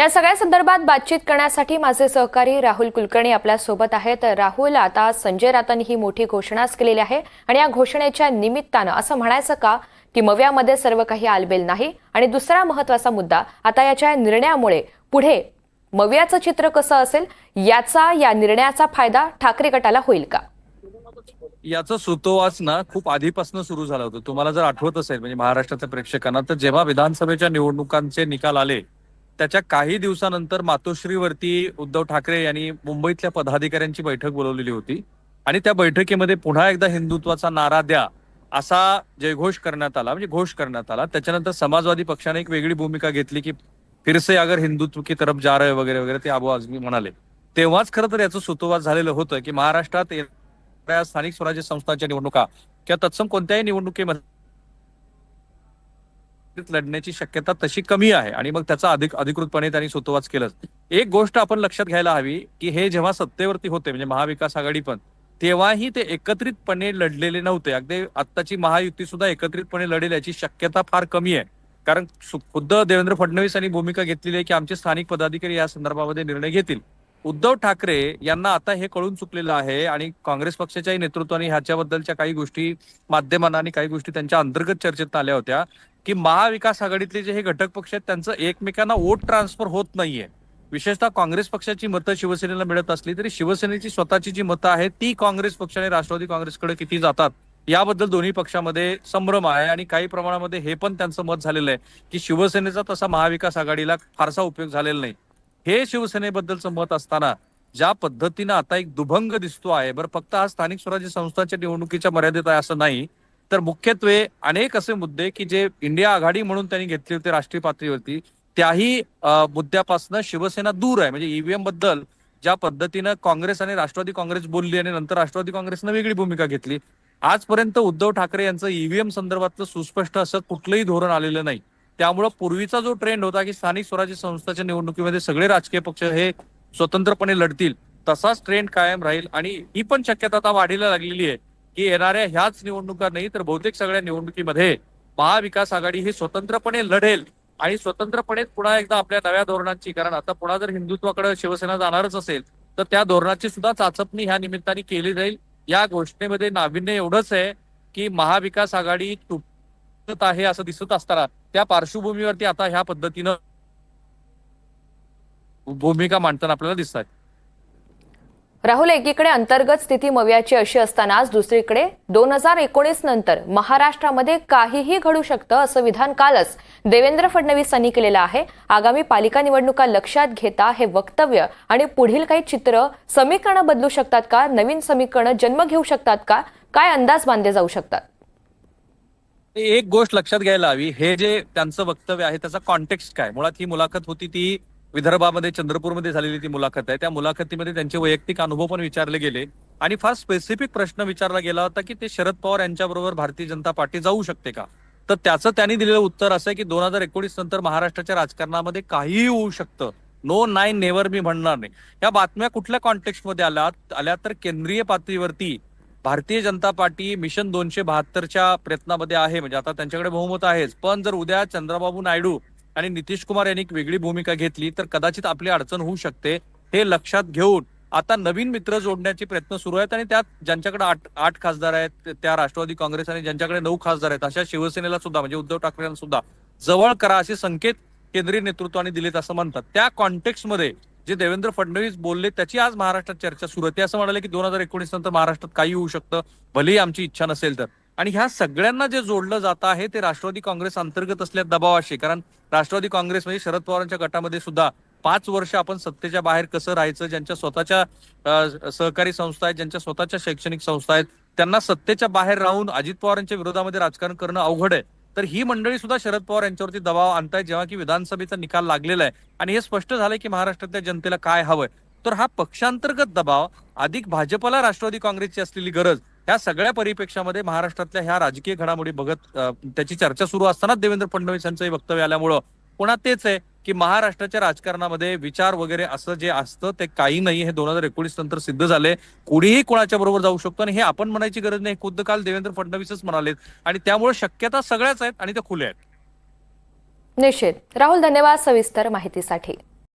या सगळ्या संदर्भात बातचीत करण्यासाठी माझे सहकारी राहुल कुलकर्णी आपल्यासोबत आहेत. राहुल आता संजय रातांनी ही मोठी घोषणाच केलेली आहे आणि या घोषणेच्या निमित्तानं असं म्हणायचं का की मव्यामध्ये सर्व काही आलबेल नाही? आणि दुसरा महत्त्वाचा मुद्दा आता याच्या निर्णयामुळे पुढे मव्याचं चित्र कसं असेल? याचा या निर्णयाचा फायदा ठाकरे गटाला होईल का? याचं सुतोवाच ना खूप आधीपासून सुरू झालं होतं. तुम्हाला जर आठवत असेल म्हणजे महाराष्ट्राच्या प्रेक्षकांना तर जेव्हा विधानसभेच्या निवडणुकांचे निकाल आले त्याच्या काही दिवसानंतर मातोश्रीवरती उद्धव ठाकरे यांनी मुंबईतल्या पदाधिकाऱ्यांची बैठक बोलवलेली होती. आणि त्या बैठकीमध्ये पुन्हा एकदा हिंदुत्वाचा नारा द्या असा जयघोष करण्यात आला म्हणजे घोष करण्यात आला. त्याच्यानंतर समाजवादी पक्षाने एक वेगळी भूमिका घेतली की फिरसे अगर हिंदुत्व की तरफ जा रहे वगैरे वगैरे ते आबू आझमी म्हणाले. तेव्हाच खरं तर याचं सुतोवाच झालेलं होतं की महाराष्ट्रात स्थानिक स्वराज्य संस्थांच्या निवडणुका किंवा तत्सम कोणत्याही निवडणुकीमध्ये लढण्याची शक्यता तशी कमी आहे. आणि मग त्याचा अधिक अधिकृतपणे त्यांनी सुतोवाच केलं एक गोष्ट आपण लक्षात घ्यायला हवी की हे जेव्हा सत्तेवरती होते म्हणजे महाविकास आघाडी पण तेव्हाही ते एकत्रितपणे लढलेले नव्हते. अगदी आत्ताची महायुती सुद्धा एकत्रितपणे लढेल याची शक्यता फार कमी आहे. कारण खुद्द देवेंद्र फडणवीस यांनी भूमिका घेतलेली आहे की आमचे स्थानिक पदाधिकारी या संदर्भामध्ये निर्णय घेतील. उद्धव ठाकरे यांना आता हे कळून चुकलेलं आहे आणि काँग्रेस पक्षाच्याही नेतृत्वाने ह्याच्याबद्दलच्या काही गोष्टी माध्यमांना आणि काही गोष्टी त्यांच्या अंतर्गत चर्चेत आल्या होत्या. की महाविकास आघाडीतले जे हे घटक पक्ष आहेत त्यांचं एकमेकांना वोट ट्रान्सफर होत नाहीये. विशेषतः काँग्रेस पक्षाची मतं शिवसेनेला मिळत असली तरी शिवसेनेची स्वतःची जी मतं आहेत ती काँग्रेस पक्ष आणि राष्ट्रवादी काँग्रेसकडे किती जातात? याबद्दल दोन्ही पक्षामध्ये संभ्रम आहे आणि काही प्रमाणामध्ये हे पण त्यांचं मत झालेलं आहे की शिवसेनेचा तसा महाविकास आघाडीला फारसा उपयोग झालेला नाही. हे शिवसेनेबद्दलचं मत असताना ज्या पद्धतीनं आता एक दुभंग दिसतो आहे बरं फक्त हा स्थानिक स्वराज्य संस्थांच्या निवडणुकीच्या मर्यादित आहे असं नाही तर मुख्यत्वे अनेक असे मुद्दे की जे इंडिया आघाडी म्हणून त्यांनी घेतले होते राष्ट्रीय पातळीवरती त्याही मुद्द्यापासून शिवसेना दूर आहे. म्हणजे ईव्हीएमबद्दल ज्या पद्धतीनं काँग्रेस आणि राष्ट्रवादी काँग्रेस बोलली आणि नंतर राष्ट्रवादी काँग्रेसनं वेगळी भूमिका घेतली आजपर्यंत उद्धव ठाकरे यांचं ईव्हीएम संदर्भातलं सुस्पष्ट असं कुठलंही धोरण आलेलं नाही. त्यामुळं पूर्वीचा जो ट्रेंड होता की स्थानिक स्वराज्य संस्थाच्या निवडणुकीमध्ये सगळे राजकीय पक्ष हे स्वतंत्रपणे लढतील तसाच ट्रेंड कायम राहील आणि ही पण शक्यता आता वाढीला लागलेली आहे. की येणाऱ्या ह्याच निवडणुका नाही तर बहुतेक सगळ्या निवडणुकीमध्ये महाविकास आघाडी ही स्वतंत्रपणे लढेल आणि स्वतंत्रपणे पुन्हा एकदा आपल्या नव्या धोरणांची कारण आता पुन्हा जर हिंदुत्वाकडे शिवसेना जाणारच असेल तर त्या धोरणाची सुद्धा चाचपणी ह्या निमित्ताने केली जाईल. या घोषणेमध्ये नाविन्य एवढंच आहे की महाविकास आघाडी तुटत आहे असं दिसत असताना त्या पार्श्वभूमीवरती आता ह्या पद्धतीनं भूमिका मांडताना आपल्याला दिसतात राहुल एकीकडे अंतर्गत स्थिती मव्याची अशी असतानाच दुसरीकडे दोन हजार एकोणीस नंतर महाराष्ट्रामध्ये काहीही घडू शकतं असं विधान कालच देवेंद्र फडणवीस यांनी केलेलं आहे. आगामी पालिका निवडणुका लक्षात घेता हे वक्तव्य आणि पुढील काही चित्र समीकरणं बदलू शकतात का? नवीन समीकरणं जन्म घेऊ शकतात का? काय अंदाज बांधले जाऊ शकतात? एक गोष्ट लक्षात घ्यायला हवी. हे जे त्यांचं वक्तव्य आहे त्याचा कॉन्टेक्स्ट काय? मुळात ही मुलाखत होती ती विदर्भामध्ये चंद्रपूरमध्ये झालेली ती मुलाखत आहे. त्या मुलाखतीमध्ये त्यांचे वैयक्तिक अनुभव पण विचारले गेले. आणि फार स्पेसिफिक प्रश्न विचारला गेला होता की ते शरद पवार यांच्याबरोबर भारतीय जनता पार्टी जाऊ शकते का? तर त्याचं त्यांनी दिलेलं उत्तर असं आहे की दोन हजार एकोणीस नंतर महाराष्ट्राच्या राजकारणामध्ये काहीही होऊ शकतं. नो नाईन नेवर मी म्हणणार नाही. या बातम्या कुठल्या कॉन्टेक्स्टमध्ये आल्या आल्या तर केंद्रीय पातळीवरती भारतीय जनता पार्टी मिशन दोनशे बहात्तरच्या प्रयत्नामध्ये आहे. म्हणजे आता त्यांच्याकडे बहुमत आहेच. पण जर उद्या चंद्रबाबू नायडू आणि नितीश कुमार यांनी एक वेगळी भूमिका घेतली तर कदाचित आपली अडचण होऊ शकते हे लक्षात घेऊन. आता नवीन मित्र जोडण्याचे प्रयत्न सुरू आहेत आणि त्यात ज्यांच्याकडे आठ आठ खासदार आहेत त्या राष्ट्रवादी काँग्रेस आणि ज्यांच्याकडे नऊ खासदार आहेत अशा शिवसेनेला सुद्धा म्हणजे उद्धव ठाकरेंना सुद्धा जवळ करा असे संकेत केंद्रीय नेतृत्वाने दिलेत असं म्हणतात. त्या कॉन्टेक्स्टमध्ये जे देवेंद्र फडणवीस बोलले त्याची आज महाराष्ट्रात चर्चा सुरू आहे. ते असं म्हणाले की दोन हजार एकोणीस नंतर महाराष्ट्रात काही होऊ शकतं भलेही आमची इच्छा नसेल तर. आणि ह्या सगळ्यांना जे जोडलं जात आहे ते राष्ट्रवादी काँग्रेस अंतर्गत असल्या दबावाशी कारण राष्ट्रवादी काँग्रेस म्हणजे शरद पवारांच्या गटामध्ये सुद्धा पाच वर्ष आपण सत्तेच्या बाहेर कसं राहायचं ज्यांच्या स्वतःच्या सहकारी संस्था आहेत ज्यांच्या स्वतःच्या शैक्षणिक संस्था आहेत त्यांना सत्तेच्या बाहेर राहून अजित पवारांच्या विरोधामध्ये राजकारण करणं अवघड आहे. तर ही मंडळी सुद्धा शरद पवार यांच्यावरती दबाव आणताय जेव्हा की विधानसभेचा निकाल लागलेला आहे. आणि हे स्पष्ट झालंय की महाराष्ट्रातल्या जनतेला काय हवंय. तर हा पक्षांतर्गत दबाव अधिक भाजपला राष्ट्रवादी काँग्रेसची असलेली गरज ह्या सगळ्या परिप्रेक्षामध्ये महाराष्ट्रातल्या ह्या राजकीय घडामोडी बघत त्याची चर्चा सुरू असतानाच देवेंद्र फडणवीस यांचं हे वक्तव्य आल्यामुळं पुन्हा तेच आहे की महाराष्ट्राच्या राजकारणामध्ये विचार वगैरे असं जे असतं ते काही नाही. हे दोन हजार एकोणीस नंतर सिद्ध झाले. कुणीही कोणाच्या बरोबर जाऊ शकतो आणि हे आपण म्हणायची गरज नाही. खुद्द काल देवेंद्र फडणवीसच म्हणालेत आणि त्यामुळे शक्यता सगळ्याच आहेत आणि त्या खुल्या आहेत. निश्चित. राहुल धन्यवाद सविस्तर माहितीसाठी.